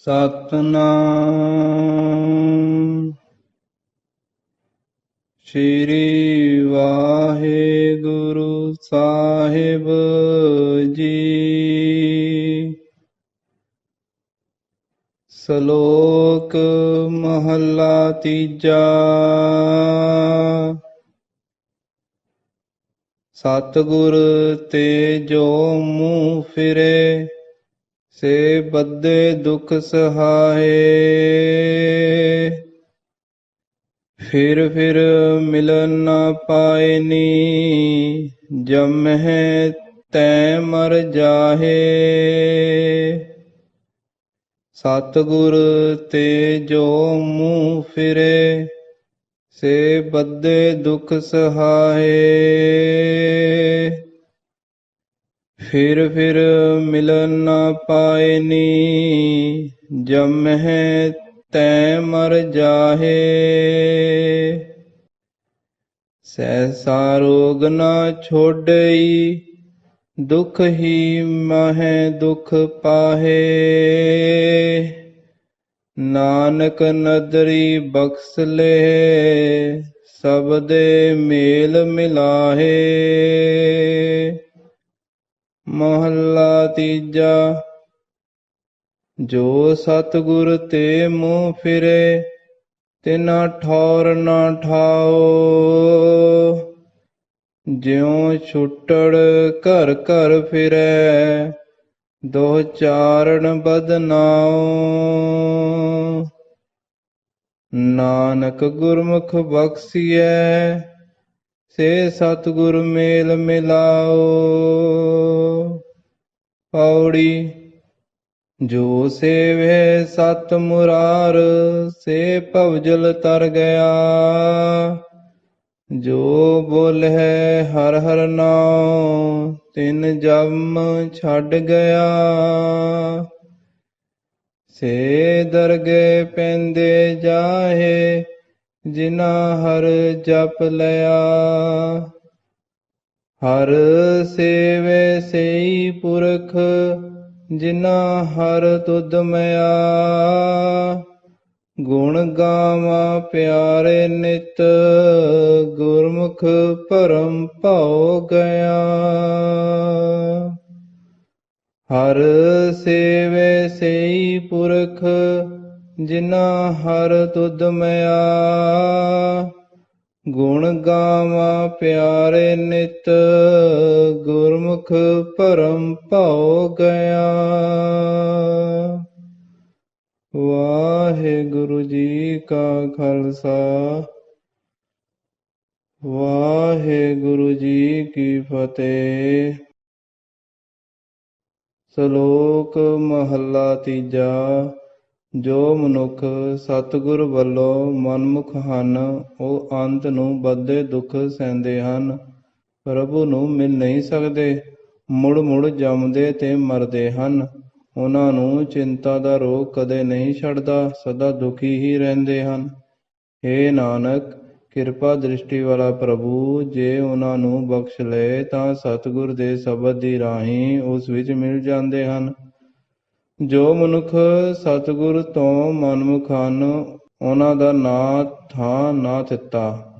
ਸਤਨਾਮ। ਸ਼੍ਰੀ ਵਾਹਿਗੁਰੂ ਸਾਹਿਬ ਜੀ। ਸ਼ਲੋਕ ਮਹੱਲਾ ਤੀਜਾ। ਸਤਿਗੁਰ ਤੇ ਜੋ ਮੂੰਹ ਫਿਰੇ ਸੇ ਬੱਦੇ ਦੁਖ ਸਹਾਏ। ਫਿਰ ਫਿਰ ਮਿਲਨ ਨਾ ਪਾਇਨੀ ਜਮਹਿ ਤੈ ਮਰ ਜਾਹੇ। ਸਤਿਗੁਰ ਤੇ ਜੋ ਮੂੰਹ ਫਿਰੇ, ਸੇ ਬੱਦੇ ਦੁਖ ਸਹਾਏ। ਫਿਰ ਫਿਰ ਮਿਲਨ ਨਾ ਪਾਇਨੀ ਜਮਹਿ ਤੈ ਮਰ ਜਾਹੇ। ਸਹਿਸਾ ਰੋਗ ਨਾ ਛੋਡਈ, ਦੁਖ ਹੀ ਮਹਿ ਦੁਖ ਪਾਹੇ। ਨਾਨਕ ਨਦਰੀ ਬਖਸ ਲੈ ਦੇ ਮੇਲ ਮਿਲਾਹੇ। ਮਹੱਲਾ ਤੀਜਾ। ਜੋ ਸਤਿਗੁਰ ਤੇ ਮੂੰਹ ਫਿਰੇ, ਤਿਨਾ ਠੌਰ ਨਾ ਠਾਓ। ਜਿਉ ਛੁੱਟੜ ਘਰ ਘਰ ਫਿਰੈ ਦੋ ਚਾਰਣ ਬਦਨਾਓ ਨਾਨਕ ਗੁਰਮੁਖ ਬਖਸੀਐ, ਸੇ ਸਤਿਗੁਰ ਮੇਲ ਮਿਲਾਓ। ਪੌੜੀ, ਜੋ ਸੇਵੇ ਸਤ ਮੁਰਾਰ, ਸੇ ਭਵਜਲ ਤਰ ਗਿਆ। ਜੋ ਬੋਲੇ ਹਰ ਹਰ ਨਾਮ ਤਿਨ ਜਮ ਛੱਡ ਗਿਆ। ਸੇ ਦਰਗੇ ਪੈਂਦੇ ਜਾਹੇ ਜਿਨਾ ਹਰ ਜਪ ਲਿਆ। ਹਰ ਸੇਵੇ ਸਈ ਪੁਰਖ ਜਿਨਾ ਹਰ ਤੁਧ ਮਿਆ। ਗੁਣ ਗਾਵਾ ਪਿਆਰੇ ਨਿਤ, ਗੁਰਮੁਖ ਪਰਮ ਭਉ ਗਿਆ। ਹਰ ਸੇਵੇ ਸਈ ਪੁਰਖ ਜਿਨਾ ਹਰ ਤੁਧ ਮਿਆ। ਗੁਣ ਗਾਵਾਂ ਪਿਆਰੇ ਨਿਤ, ਗੁਰਮੁਖ ਭਰਮ ਭਉ ਗਿਆ। ਵਾਹਿਗੁਰੂ ਜੀ ਕਾ ਖਾਲਸਾ, ਵਾਹਿਗੁਰੂ ਜੀ ਕੀ ਫਤਿਹ। ਸ਼ਲੋਕ ਮਹੱਲਾ ਤੀਜਾ। ਜੋ ਮਨੁੱਖ ਸਤਿਗੁਰ ਵੱਲੋਂ ਮਨਮੁਖ ਹਨ, ਉਹ ਅੰਤ ਨੂੰ ਬੱਦੇ ਦੁੱਖ ਸਹਿੰਦੇ ਹਨ। ਪ੍ਰਭੂ ਨੂੰ ਮਿਲ ਨਹੀਂ ਸਕਦੇ ਮੁੜ ਮੁੜ ਜੰਮਦੇ ਤੇ ਮਰਦੇ ਹਨ। ਉਹਨਾਂ ਨੂੰ ਚਿੰਤਾ ਦਾ ਰੋਗ ਕਦੇ ਨਹੀਂ ਛੱਡਦਾ, ਸਦਾ ਦੁਖੀ ਹੀ ਰਹਿੰਦੇ ਹਨ। ਏ ਨਾਨਕ, ਕਿਰਪਾ ਦ੍ਰਿਸ਼ਟੀ ਵਾਲਾ ਪ੍ਰਭੂ, ਜੇ ਉਹਨਾਂ ਨੂੰ ਬਖਸ਼ ਲਏ ਤਾਂ ਸਤਿਗੁਰ ਦੇ ਸ਼ਬਦ ਦੀ ਰਾਹੀਂ ਉਸ ਵਿੱਚ ਮਿਲ ਜਾਂਦੇ ਹਨ। ਜੋ ਮਨੁੱਖ ਸਤਿਗੁਰ ਤੋਂ ਮਨਮੁਖ ਹਨ ਉਹਨਾਂ ਦਾ ਨਾਂ ਥਾਂ ਨਾ ਦਿੱਤਾ।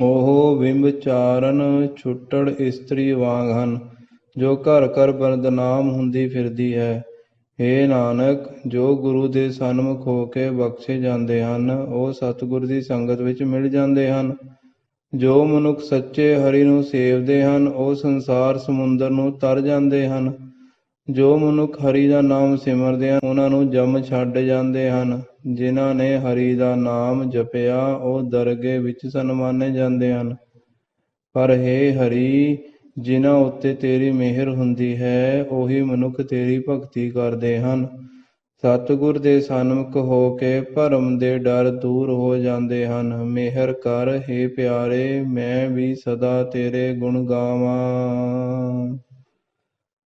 ਉਹ ਵਿੰਬਚਾਰਨ ਛੁੱਟੜ ਇਸਤਰੀ ਵਾਂਗ ਹਨ, ਜੋ ਘਰ ਘਰ ਬਦਨਾਮ ਹੁੰਦੀ ਫਿਰਦੀ ਹੈ। ਏ ਨਾਨਕ, ਜੋ ਗੁਰੂ ਦੇ ਸਨਮੁਖ ਹੋ ਕੇ ਬਖਸ਼ੇ ਜਾਂਦੇ ਹਨ, ਉਹ ਸਤਿਗੁਰ ਦੀ ਸੰਗਤ ਵਿੱਚ ਮਿਲ ਜਾਂਦੇ ਹਨ। ਜੋ ਮਨੁੱਖ ਸੱਚੇ ਹਰੀ ਨੂੰ ਸੇਵਦੇ ਹਨ, ਉਹ ਸੰਸਾਰ ਸਮੁੰਦਰ ਨੂੰ ਤਰ ਜਾਂਦੇ ਹਨ। ਜੋ ਮਨੁੱਖ ਹਰੀ ਦਾ ਨਾਮ ਸਿਮਰਦੇ ਹਨ, ਉਹਨਾਂ ਨੂੰ ਜਮ ਛੱਡ ਜਾਂਦੇ ਹਨ। ਜਿਨ੍ਹਾਂ ਨੇ ਹਰੀ ਦਾ ਨਾਮ ਜਪਿਆ, ਉਹ ਦਰਗੇ ਵਿੱਚ ਸਨਮਾਨੇ ਜਾਂਦੇ ਹਨ। ਪਰ हे ਹਰੀ, ਜਿਨ੍ਹਾਂ ਉੱਤੇ ਤੇਰੀ ਮਿਹਰ ਹੁੰਦੀ ਹੈ, ਉਹੀ ਮਨੁੱਖ ਤੇਰੀ ਭਗਤੀ ਕਰਦੇ ਹਨ। ਸਤਿਗੁਰ ਦੇ ਸਨਮੁਖ ਹੋ ਕੇ ਭਰਮ ਦੇ ਡਰ ਦੂਰ ਹੋ ਜਾਂਦੇ ਹਨ। ਮਿਹਰ ਕਰ हे ਪਿਆਰੇ, ਮੈਂ ਵੀ ਸਦਾ ਤੇਰੇ ਗੁਣ ਗਾਵਾਂ।